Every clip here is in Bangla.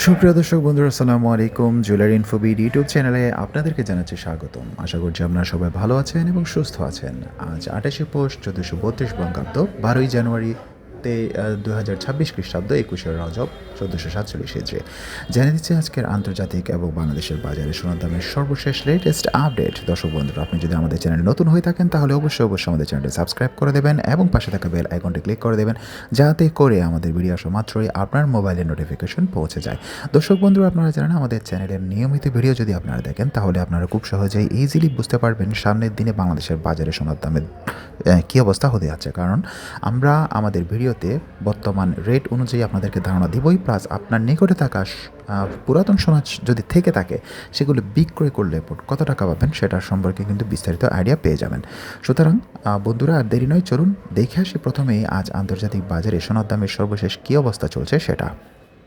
সুপ্রিয় দর্শক বন্ধুরা, আসসালামু আলাইকুম। জুয়েলারি ইনফোবিড ইউটিউব চ্যানেলে আপনাদেরকে জানাচ্ছি স্বাগতম। আশা করছি আপনারা সবাই ভালো আছেন এবং সুস্থ আছেন। আজ আঠাশে পোষ চোদ্দোশো বত্রিশ বঙ্গাব্দ, বারোই জানুয়ারিতে দু হাজার ছাব্বিশ খ্রিস্টাব্দ একুশে রজব চোদ্দোশো সাতচল্লিশ হিজড়ি। জেনে দিচ্ছি আজকের আন্তর্জাতিক এবং বাংলাদেশের বাজারে সোনার দামের সর্বশেষ লেটেস্ট আপডেট দর্শক বন্ধুরা, আপনি যদি আমাদের চ্যানেলে নতুন হয়ে থাকেন, তাহলে অবশ্যই অবশ্যই আমাদের চ্যানেলটি সাবস্ক্রাইব করে দেবেন এবং পাশে থাকা বেল আইকনটি ক্লিক করে দেবেন, যাতে করে আমাদের ভিডিও আসা মাত্রই আপনার মোবাইলে নোটিফিকেশন পৌঁছে যায়। দর্শক বন্ধুরা, আপনারা জানেন আমাদের চ্যানেলের নিয়মিত ভিডিও যদি আপনারা দেখেন, তাহলে আপনারা খুব সহজেই ইজিলি বুঝতে পারবেন সামনের দিনে বাংলাদেশের বাজারে সোনার দামের কী অবস্থা হতে যাচ্ছে। কারণ আমরা আমাদের ভিডিওতে বর্তমান রেট অনুযায়ী আপনাদেরকে ধারণা দিবই প্লাস আপনার নিকটে থাকা পুরাতন সমাজ যদি থেকে থাকে, সেগুলো বিক্রয় করলে কত টাকা পাবেন সেটার সম্পর্কে কিন্তু বিস্তারিত আইডিয়া পেয়ে যাবেন। সুতরাং বন্ধুরা, আর দেরি নয়, চলুন দেখে আসি প্রথমে আজ আন্তর্জাতিক বাজারে সোনার দামের সর্বশেষ কী অবস্থা চলছে সেটা।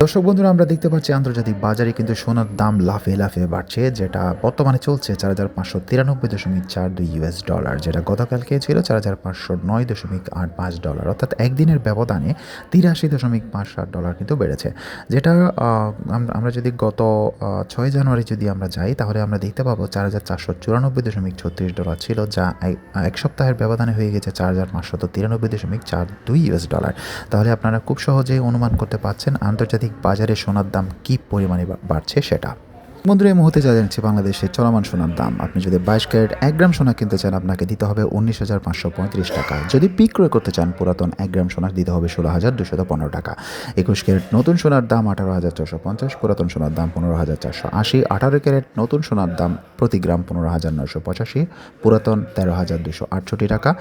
দর্শক বন্ধুরা, আমরা দেখতে পাচ্ছি আন্তর্জাতিক বাজারে কিন্তু সোনার দাম লাফে লাফে বাড়ছে, যেটা বর্তমানে চলছে চার হাজার পাঁচশো তিরানব্বই দশমিক চার দুই ইউএস ডলার যেটা গতকালকে ছিল চার হাজার পাঁচশো নয় দশমিক আট পাঁচ ডলার অর্থাৎ একদিনের ব্যবধানে তিরাশি দশমিক পাঁচ সাত ডলার কিন্তু বেড়েছে। যেটা আমরা যদি গত ছয় জানুয়ারি যদি আমরা যাই, তাহলে আমরা দেখতে পাবো চার হাজার চারশো চুরানব্বই দশমিক ছত্রিশ ডলার ছিল, যা এক- সপ্তাহের ব্যবধানে হয়ে গেছে চার হাজার পাঁচশত তিরানব্বই দশমিক চার দুই ইউএস ডলার তাহলে আপনারা খুব সহজেই অনুমান করতে পারছেন আন্তর্জাতিক বাজারে সোনার দাম কী পরিমাণে বাড়ছে সেটা? বন্ধুরা, এই মুহূর্তে যা জানছি বাংলাদেশে চলমান সোনার দাম। আপনি যদি বাইশ ক্যারেট এক গ্রাম সোনা কিনতে চান, আপনাকে দিতে হবে উনিশ হাজার পাঁচশো পঁয়ত্রিশ টাকা। যদি বিক্রয় করতে চান, পুরাতন এক গ্রাম সোনা, দিতে হবে ষোলো হাজার দুশো পনেরো টাকা। একুশ ক্যারেট নতুন সোনার দাম আঠারো হাজার ছশো পঞ্চাশ, পুরাতন সোনার দাম পনেরো হাজার চারশো আশি, আঠারো ক্যারেট নতুন সোনার দাম প্রতি গ্রাম পনেরো হাজার নয়শো পঁচাশি, পুরাতন তেরো হাজার দুশো আটষট্টি টাকা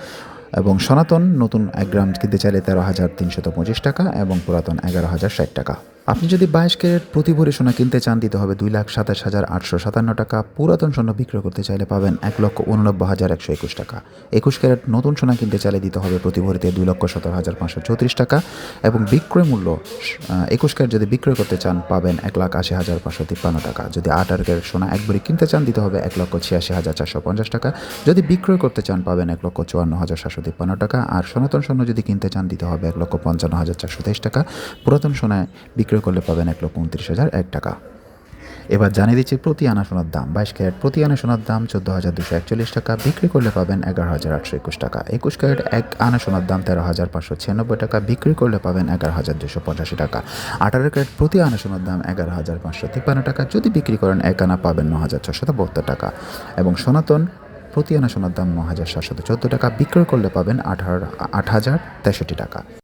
এবং সনাতন নতুন এক গ্রাম কিনতে চাইলে তেরো হাজার তিনশত পঁচিশ টাকা এবং পুরাতন এগারো হাজার ষাট টাকা। আপনি যদি বাইশ ক্যারেট প্রতি ভরি সোনা কিনতে চান, দিতে হবে দুই লাখ সাতাশ হাজার আটশো সাতান্ন টাকা। পুরাতন সোনা বিক্রয় করতে চাইলে পাবেন এক লক্ষ উননব্বই হাজার একশো একুশ টাকা। একুশ ক্যারেট নতুন সোনা কিনতে চাইলে দিতে হবে প্রতি ভরিতে দুই লক্ষ সতেরো হাজার পাঁচশো চৌত্রিশ টাকা এবং বিক্রয় মূল্য একুশ ক্যারেট যদি বিক্রয় করতে চান, পাবেন এক লাখ আশি হাজার পাঁচশো তিপ্পান্ন টাকা। যদি আট আঠারো ক্যারেট সোনা এক ভরি কিনতে চান, দিতে হবে এক লক্ষ ছিয়াশি হাজার চারশো পঞ্চাশ টাকা। যদি বিক্রয় করতে চান, পাবেন এক লক্ষ চুয়ান্ন হাজার সাতশো তিপ্পান্ন টাকা। আর সনাতন স্বর্ণ যদি কিনতে চান, দিতে হবে এক লক্ষ পঞ্চান্ন হাজার চারশো তেইশ টাকা। পুরাতন সোনায় বিক্রয় করলে পাবেন এক লক্ষ উনত্রিশ হাজার এক টাকা। এবার জানিয়ে দিচ্ছি প্রতি আনা সোনার দাম। বাইশ ক্যারেট প্রতি আনা সোনার দাম চোদ্দ হাজার দুশো একচল্লিশ টাকা। বিক্রি করলে পাবেন এগারো হাজার আটশো একুশ টাকা। একুশ ক্যারেট এক আনা সোনার দাম তেরো হাজার পাঁচশো ছিয়ানব্বই টাকা। বিক্রি করলে পাবেন এগারো হাজার দুশো পঁচাশি টাকা। আঠারো ক্যারেট প্রতি আনা সোনার দাম এগারো হাজার পাঁচশো তিপ্পান্ন টাকা। যদি বিক্রি করেন এক আনা পাবেন ন হাজার ছশো বহত্তর টাকা। এবং সনাতন প্রতি আনা সোনার দাম ন হাজার সাতশত চোদ্দ টাকা। বিক্রয় করলে পাবেন আঠারো, আট হাজার তেষট্টি টাকা।